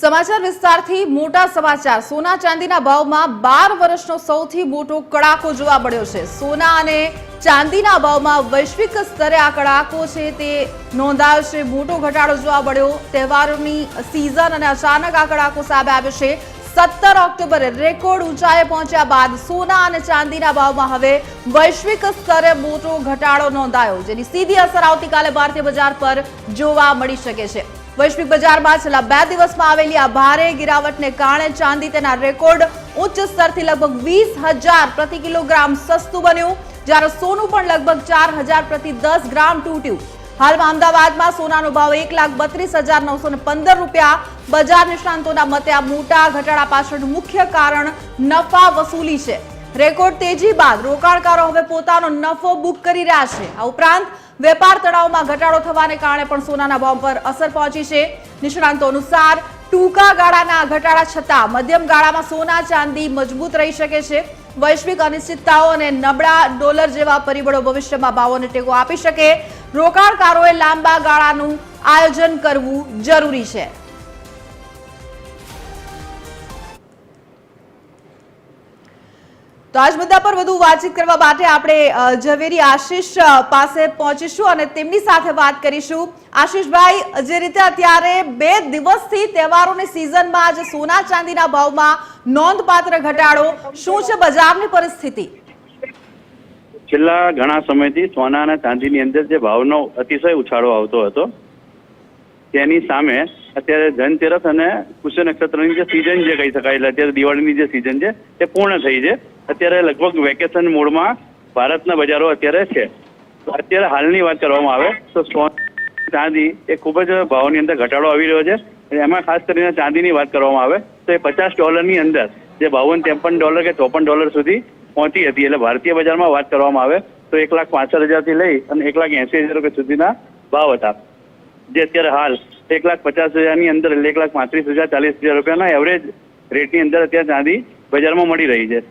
સમાચાર વિસ્તારથી મોટા સમાચાર. સોના ચાંદીના ભાવમાં બાર વર્ષનો સૌથી મોટો કડાકો જોવા મળ્યો છે. સોના અને ચાંદીના ભાવમાં વૈશ્વિક સ્તરે આ કડાકો છે તે નોંધાયો છે. મોટો ઘટાડો જોવા મળ્યો. તહેવારોની સિઝન અને અચાનક આ કડાકો સામે આવ્યો છે. સત્તર ઓક્ટોબરે રેકોર્ડ ઊંચાઈએ પહોંચ્યા બાદ સોના અને ચાંદીના ભાવમાં હવે વૈશ્વિક સ્તરે મોટો ઘટાડો નોંધાયો, જેની સીધી અસર આવતીકાલે ભારતીય બજાર પર જોવા મળી શકે છે. વૈશ્વિક બજારમાં છેલ્લા બે દિવસમાં આવેલી આ ભારે ગિરાવટને કારણે ચાંદી તેના રેકોર્ડ ઉચ્ચ સ્તરથી લગભગ વીસ હજાર પ્રતિ કિલોગ્રામ સસ્તું બન્યું, જ્યારે સોનું પણ લગભગ ચાર હજાર પ્રતિ દસ ગ્રામ તૂટ્યું. હાલમાં અમદાવાદમાં સોનાનો ભાવ એક લાખ બત્રીસ હજાર નવસો પંદર રૂપિયા. બજાર નિષ્ણાંતોના મતે આ મોટા ઘટાડા પાછળનું મુખ્ય કારણ નફા વસૂલી છે. રેકોર્ડ તેજી બાદ રોકાણકારો હવે પોતાનો નફો બુક કરી રહ્યા છે. આ ઉપરાંત વેપાર તળાવમાં ઘટાડો થવાને કારણે પણ સોનાના ભાવ પર અસર પહોંચી છે. નિષ્ણાંતો અનુસાર ટૂંકા ગાળાના ઘટાડા છતાં મધ્યમ ગાળામાં સોના ચાંદી મજબૂત રહી શકે છે. વૈશ્વિક અનિશ્ચિતતાઓ અને નબળા ડોલર જેવા પરિબળો ભવિષ્યમાં ભાવોને ટેકો આપી શકે. રોકાણકારોએ લાંબા ગાળાનું આયોજન કરવું જરૂરી છે. તો આજ મુદ્દા પર વધુ વાતચીત કરવા માટે આપણે ઝવેરી આશીષ પાસે પહોંચીશું અને તેમની સાથે વાત કરીશું. આશીષભાઈ, જે રીતે અત્યારે બે દિવસથી તહેવારોની સિઝનમાં જે સોના ચાંદીના ભાવમાં નોંધપાત્ર ઘટાડો, શું છે બજારની પરિસ્થિતિ? છેલ્લા ઘણા સમયથી સોના અને ચાંદીની અંદર જે ભાવનો અતિશય ઉછાળો આવતો હતો, તેની સામે અત્યારે ધનતેરસ અને પુષ્ય નક્ષત્રની જે સિઝન જે કહી શકાય, એટલે અત્યારે દિવાળીની જે સિઝન છે, તે પૂર્ણ થઈ છે. અત્યારે લગભગ વેકેશન મોડમાં ભારતના બજારો અત્યારે છે. અત્યારે હાલની વાત કરવામાં આવે, તો સોન ચાંદી એ ખૂબ જ ભાવની અંદર ઘટાડો આવી રહ્યો છે. એમાં ખાસ કરીને ચાંદીની વાત કરવામાં આવે, તો એ પચાસ ડોલરની અંદર, જે બાવન ત્રેપન ડોલર કે ચોપન ડોલર સુધી પહોંચી હતી. એટલે ભારતીય બજારમાં વાત કરવામાં આવે, તો એક લાખ પાસઠ હજારથી લઈ અને એક લાખ એંસી હજાર રૂપિયા સુધીના ભાવ હતા. જે અત્યારે હાલ એક લાખ પચાસ હજારની અંદર એટલે એક લાખ પાંત્રીસ હજાર ચાલીસ હજાર રૂપિયાના એવરેજ રેટની અંદર અત્યારે ચાંદી બજારમાં મળી રહી છે.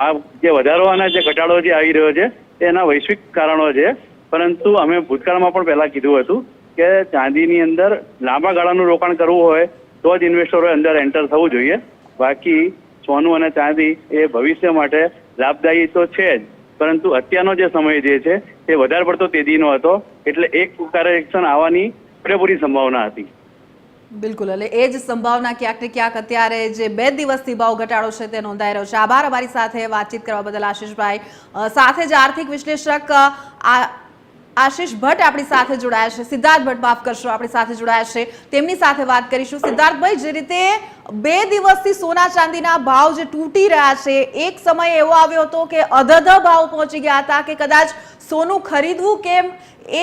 આ જે વધારો અને જે ઘટાડો જે આવી રહ્યો છે એના વૈશ્વિક કારણો છે. પરંતુ અમે ભૂતકાળમાં પણ પહેલા કીધું હતું કે ચાંદીની અંદર લાંબા ગાળાનું રોકાણ કરવું હોય, તો જ ઇન્વેસ્ટરોએ અંદર એન્ટર થવું જોઈએ. બાકી સોનું અને ચાંદી એ ભવિષ્ય માટે લાભદાયી તો છે જ. પરંતુ અત્યારનો જે સમય જે છે, એ વધારે પડતો તેજીનો હતો. એટલે એક કરેક્શન આવવાની પૂરેપૂરી સંભાવના હતી. બિલકુલ. એટલે એ જ સંભાવના ક્યાંક ને ક્યાંક અત્યારે જે બે દિવસથી ભાવ ઘટાડો છે તે નોંધાઈ રહ્યો છે. આભાર અમારી સાથે વાતચીત કરવા બદલ આશીષભાઈ. સાથે જ આર્થિક વિશ્લેષક આ આશીષ ભટ્ટ આપણી સાથે જોડાયા છે. સિદ્ધાર્થ ભટ્ટ માફ કરશો, આપણી સાથે જોડાયા છે. તેમની સાથે વાત કરીશું. સિદ્ધાર્થભાઈ જે રીતે બે દિવસથી સોના ચાંદીના ભાવ જે તૂટી રહ્યા છે, એક સમય એવો આવ્યો હતો કે અધધ ભાવ પહોંચી ગયા હતા કે કદાચ સોનું ખરીદવું કેમ?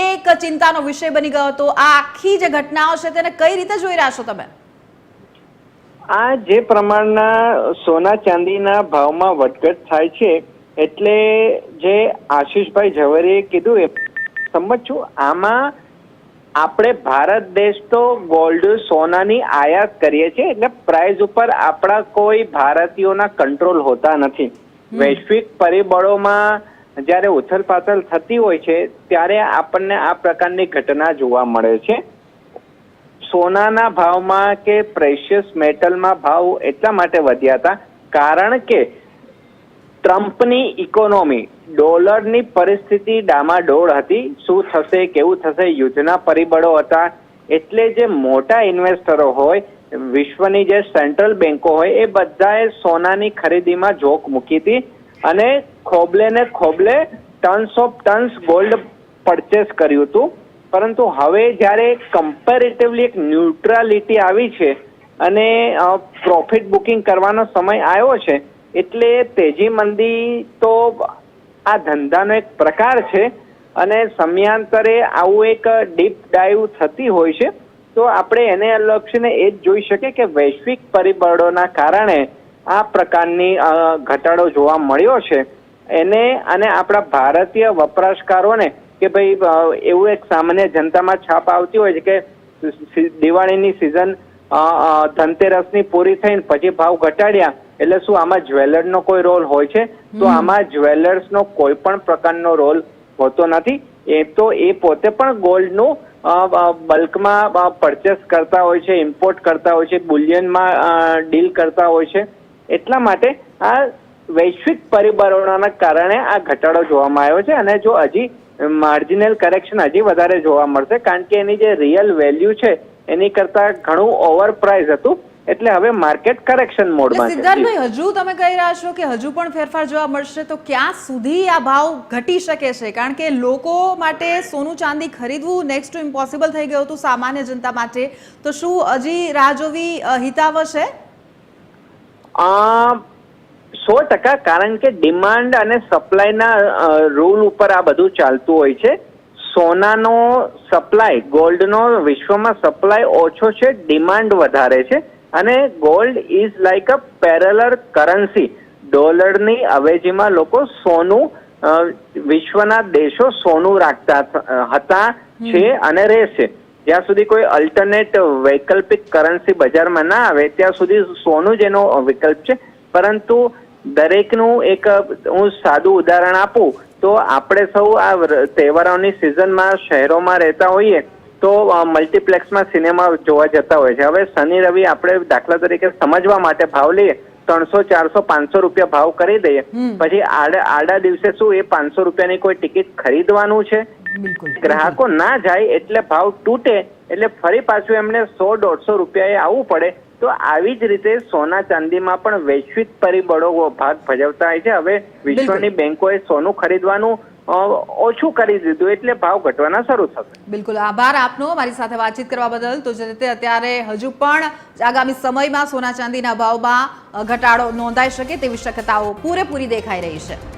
એક ચિંતાનો વિષય બની ગયો હતો. આ આખી જે ઘટનાઓ છે તેને કઈ રીતે જોઈ રહ્યા છો તમે? આ જે પ્રમાણના સોના ચાંદીના ભાવમાં વધઘટ થાય છે, એટલે જે આશીષભાઈ ઝવેરીએ કીધું એ સમજ છું. આમાં આપણે ભારત દેશ તો ગોલ્ડ સોનાની આયાત કરીએ છીએ એટલે પ્રાઇસ ઉપર આપણા કોઈ ભારતીયોના કંટ્રોલ હોતા નથી. વૈશ્વિક પરિબળોમાં જ્યારે ઉથલપાથલ થતી હોય છે ત્યારે આપણને આ પ્રકારની ઘટના જોવા મળે છે. સોનાના ભાવમાં કે પ્રેશિયસ મેટલમાં ભાવ એટલા માટે વધ્યા હતા. કારણ કે ટ્રમ્પની ઇકોનોમી ડોલરની પરિસ્થિતિ ડામાડોળ હતી. શું થશે, કેવું થશે, યુદ્ધના પરિબળો હતા. એટલે જે મોટા ઇન્વેસ્ટરો હોય, વિશ્વની જે સેન્ટ્રલ બેન્કો હોય, એ બધાએ સોનાની ખરીદીમાં જોક મૂકી હતી અને ખોબલે ને ખોબલે tons of tons gold purchase કર્યું હતું. પરંતુ હવે જ્યારે કમ્પેરેટિવલી એક ન્યુટ્રાલિટી આવી છે અને પ્રોફિટ બુકિંગ કરવાનો સમય આવ્યો છે એટલે તેજી મંદી તો આ ધંધાનો એક પ્રકાર છે અને સમયાંતરે આવું એક ડીપ ડાઈવ થતી હોય છે. તો આપણે એને લક્ષીને એ જ જોઈ શકીએ કે વૈશ્વિક પરિબળોના કારણે આ પ્રકારની ઘટાડો જોવા મળ્યો છે. એને અને આપણા ભારતીય વપરાશકારોને કે ભાઈ એવું એક સામાન્ય જનતામાં છાપ આવતી હોય છે કે દિવાળીની સિઝન ધનતેરસની પૂરી થઈને પછી ભાવ ઘટાડ્યા એટલે શું આમાં જ્વેલરનો કોઈ રોલ હોય છે? તો આમાં જ્વેલર્સનો કોઈ પણ પ્રકારનો રોલ હોતો નથી. એ તો એ પોતે પણ ગોલ્ડનું બલ્કમાં પરચેસ કરતા હોય છે ઇમ્પોર્ટ કરતા હોય છે બુલિયનમાં ડીલ કરતા હોય છે. એટલા માટે આ વૈશ્વિક પરિબળોના કારણે આ ઘટાડો જોવામાં આવ્યો છે અને જો હજી માર્જિનલ કરેક્શન હજી વધારે જોવા મળશે કારણ કે એની જે રિયલ વેલ્યુ છે એની કરતા ઘણું ઓવર પ્રાઇઝ હતું. એટલે હવે માર્કેટ કરેક્શન મોડમાં છે. સિદ્ધાર્થભાઈ હજુ તમે કહી રહ્યા છો કે હજુ પણ ફેરફાર જોવા મળશે તો ક્યાં સુધી આ ભાવ ઘટી શકે છે? કારણ કે લોકો માટે સોનું ચાંદી ખરીદવું નેક્સ્ટ ટુ ઇમ્પોસિબલ થઈ ગયું હતું સામાન્ય જનતા માટે. તો શું હજી રાહ જોવી અ, છે? સો ટકા કારણ કે ડિમાન્ડ અને સપ્લાયના રૂલ ઉપર આ બધું ચાલતું હોય છે. સોનાનો સપ્લાય ગોલ્ડનો વિશ્વમાં સપ્લાય ઓછો છે ડિમાન્ડ વધારે છે. અને gold is like a parallel currency ડોલરની અવેજીમાં લોકો સોનું વિશ્વના દેશો સોનું રાખતા હતા છે અને રહેશે. જ્યાં સુધી કોઈ અલ્ટરનેટ વૈકલ્પિક કરન્સી બજારમાં ના આવે ત્યાં સુધી સોનું જ એનો વિકલ્પ છે. પરંતુ દરેકનું એક હું સાદું ઉદાહરણ આપું તો આપણે સૌ આ તહેવારોની સિઝનમાં શહેરોમાં રહેતા હોઈએ તો મલ્ટીપ્લેક્સમાં સિનેમા જોવા જતા હોય છે. હવે શનિ રવિ આપણે દાખલા તરીકે સમજવા માટે ભાવ લઈએ ત્રણસો ચારસો પાંચસો રૂપિયા ભાવ કરી દઈએ. પછી આડા આડા દિવસે શું એ પાંચસો રૂપિયાની કોઈ ટિકિટ ખરીદવાનું છે? ગ્રાહકો ના જાય એટલે ભાવ તૂટે એટલે ફરી પાછું એમને સો દોઢસો રૂપિયાએ આવવું પડે. તો આવી જ રીતે સોના ચાંદીમાં પણ વૈશ્વિક પરિબળો ભાગ ભજવતા હોય છે. હવે વિશ્વની બેંકોએ સોનું ખરીદવાનું ઓછું કરી દીધું એટલે ભાવ ઘટવાના શરૂ થશે. બિલકુલ. આભાર આપનો. મારી સાથે વાતચીત કરવા બદલ તો જે રીતે અત્યારે હજુ પણ આગામી સમયમાં સોના ચાંદીના ભાવમાં ઘટાડો નોંધાઈ શકે તેવી શક્યતાઓ પૂરેપૂરી દેખાઈ રહી છે.